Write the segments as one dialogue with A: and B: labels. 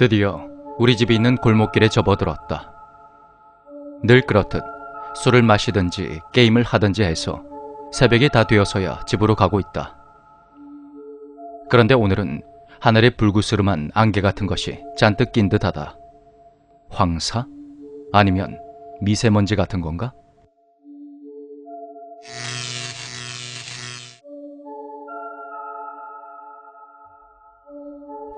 A: 드디어 우리 집이 있는 골목길에 접어들었다. 늘 그렇듯 술을 마시든지 게임을 하든지 해서 새벽이 다 되어서야 집으로 가고 있다. 그런데 오늘은 하늘에 불구스름한 안개 같은 것이 잔뜩 낀 듯하다. 황사? 아니면 미세먼지 같은 건가?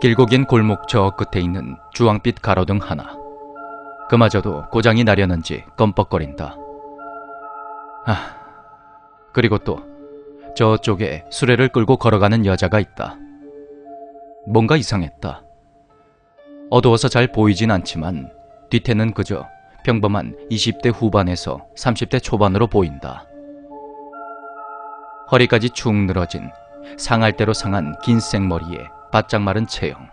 A: 길고 긴 골목 저 끝에 있는 주황빛 가로등 하나. 그마저도 고장이 나려는지 껌뻑거린다. 아, 그리고 또 저쪽에 수레를 끌고 걸어가는 여자가 있다. 뭔가 이상했다. 어두워서 잘 보이진 않지만 뒤태는 그저 평범한 20대 후반에서 30대 초반으로 보인다. 허리까지 축 늘어진 상할대로 상한 긴 생머리에 바짝 마른 체형.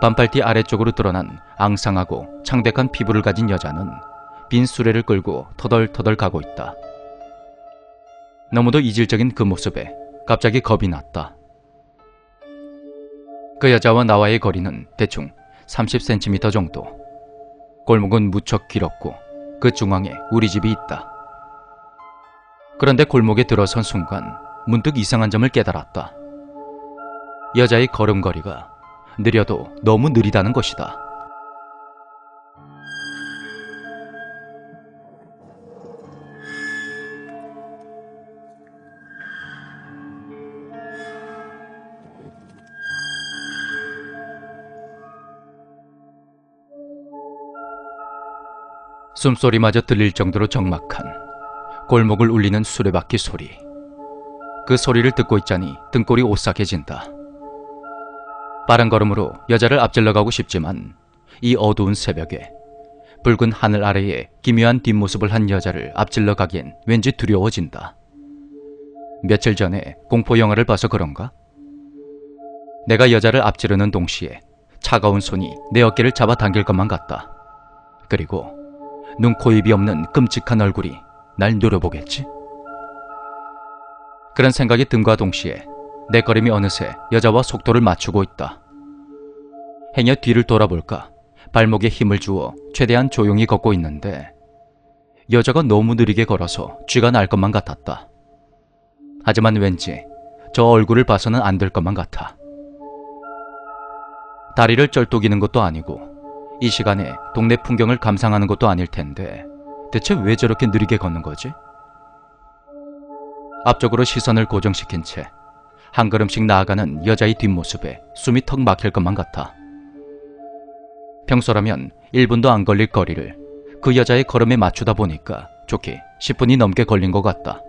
A: 반팔티 아래쪽으로 드러난 앙상하고 창백한 피부를 가진 여자는 빈 수레를 끌고 터덜터덜 가고 있다. 너무도 이질적인 그 모습에 갑자기 겁이 났다. 그 여자와 나와의 거리는 대충 30cm 정도. 골목은 무척 길었고 그 중앙에 우리 집이 있다. 그런데 골목에 들어선 순간 문득 이상한 점을 깨달았다. 여자의 걸음걸이가 느려도 너무 느리다는 것이다. 숨소리마저 들릴 정도로 적막한 골목을 울리는 수레바퀴 소리. 그 소리를 듣고 있자니 등골이 오싹해진다. 빠른 걸음으로 여자를 앞질러 가고 싶지만 이 어두운 새벽에 붉은 하늘 아래에 기묘한 뒷모습을 한 여자를 앞질러 가기엔 왠지 두려워진다. 며칠 전에 공포 영화를 봐서 그런가? 내가 여자를 앞지르는 동시에 차가운 손이 내 어깨를 잡아 당길 것만 같다. 그리고 눈, 코, 입이 없는 끔찍한 얼굴이 날 노려보겠지? 그런 생각이 든과 동시에 내 걸음이 어느새 여자와 속도를 맞추고 있다. 행여 뒤를 돌아볼까 발목에 힘을 주어 최대한 조용히 걷고 있는데 여자가 너무 느리게 걸어서 쥐가 날 것만 같았다. 하지만 왠지 저 얼굴을 봐서는 안 될 것만 같아. 다리를 쩔뚝이는 것도 아니고 이 시간에 동네 풍경을 감상하는 것도 아닐 텐데 대체 왜 저렇게 느리게 걷는 거지? 앞쪽으로 시선을 고정시킨 채 한 걸음씩 나아가는 여자의 뒷모습에 숨이 턱 막힐 것만 같아. 평소라면 1분도 안 걸릴 거리를 그 여자의 걸음에 맞추다 보니까 좋게 10분이 넘게 걸린 것 같다.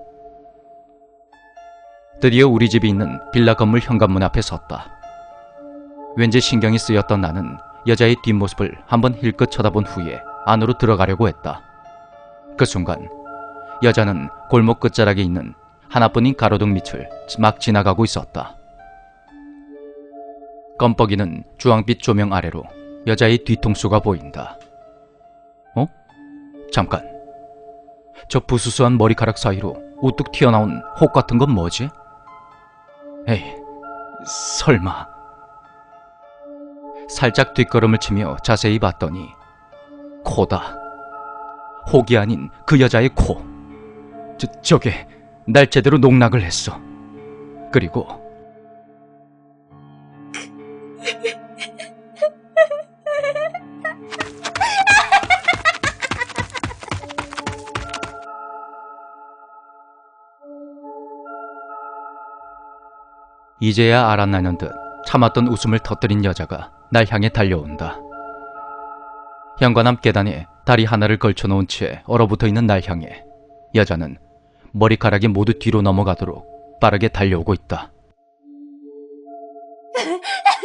A: 드디어 우리 집이 있는 빌라 건물 현관문 앞에 섰다. 왠지 신경이 쓰였던 나는 여자의 뒷모습을 한번 힐끗 쳐다본 후에 안으로 들어가려고 했다. 그 순간 여자는 골목 끝자락에 있는 하나뿐인 가로등 밑을 막 지나가고 있었다. 껌뻑이는 주황빛 조명 아래로 여자의 뒤통수가 보인다. 어? 잠깐. 저 부수수한 머리카락 사이로 우뚝 튀어나온 혹 같은 건 뭐지? 에이, 설마. 살짝 뒷걸음을 치며 자세히 봤더니 코다. 혹이 아닌 그 여자의 코. 저, 저게 날 제대로 농락을 했어. 그리고 이제야 알아나는 듯 참았던 웃음을 터뜨린 여자가 날 향해 달려온다. 현관앞 계단에 다리 하나를 걸쳐놓은 채 얼어붙어 있는 날 향해 여자는 머리카락이 모두 뒤로 넘어가도록 빠르게 달려오고 있다.